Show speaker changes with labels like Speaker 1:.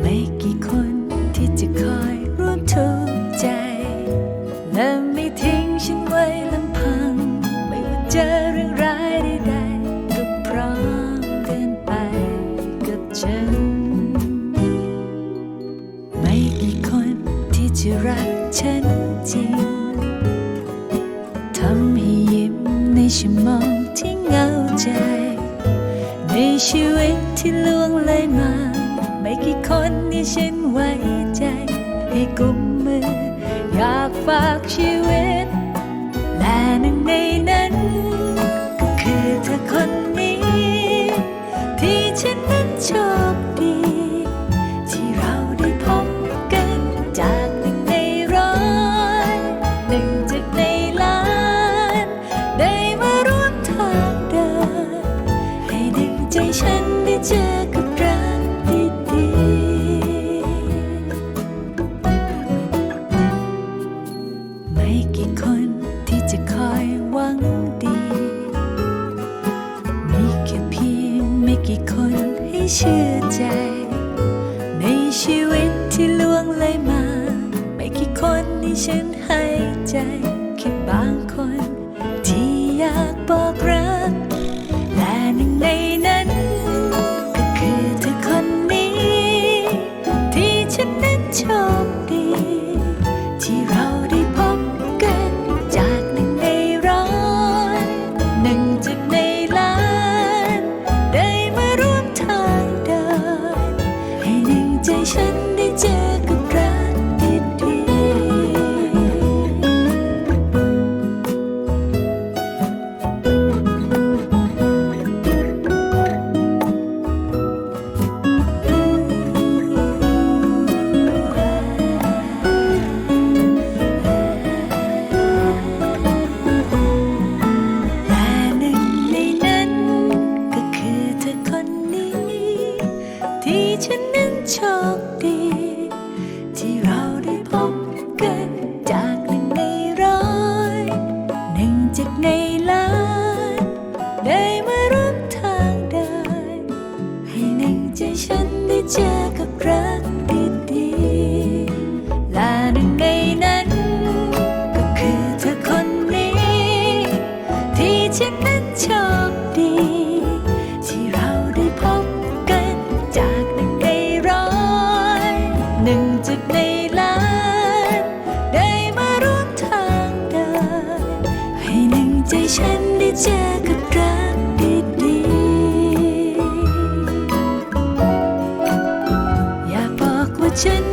Speaker 1: ไม่กี่คนที่จะคอยร่วมทุกข์ใจ และไม่ทิ้งฉันไว้ลำพัง ไม่ว่าเจอเรื่องร้ายใดๆกพร้อมเดินไปกับฉัน ไม่กี่คนที่จะรักฉันจริง ทำให้ยิ้มในชั่วโมง ชีวิตที่ล่วงเลยมา ไม่กี่คนที่ฉันไว้ใจ ให้กุมมือ อยากฝากชีวิต และหนึ่งในนั้น ก็คือเธอคนนี้ ที่ฉัน ฉันได้เจอกับรักดีๆไม่กี่คนที่จะคอยหวังดี มีแค่เพียงไม่กี่คนให้เชื่อใจ ในชีวิตที่ล่วงเลยมา ไม่กี่คนที่ฉันให้ใจแค่บางคนที่อยากบอกรักและหนึ่งในนั้น ฉั ที่ฉันนั้นโชคดี ที่เราได้พบกันจากหนึ่งในร้อยหนึ่งจากในล้านได้มาร่วมทางเดินให้หนึ่งใจฉันได้เจอกับรักดีๆและหนึ่งในนั้น ก็คือเธอคนนี้ ที่ฉัน ฉันได้เจอกับรักดีๆอยากบอกว่าฉัน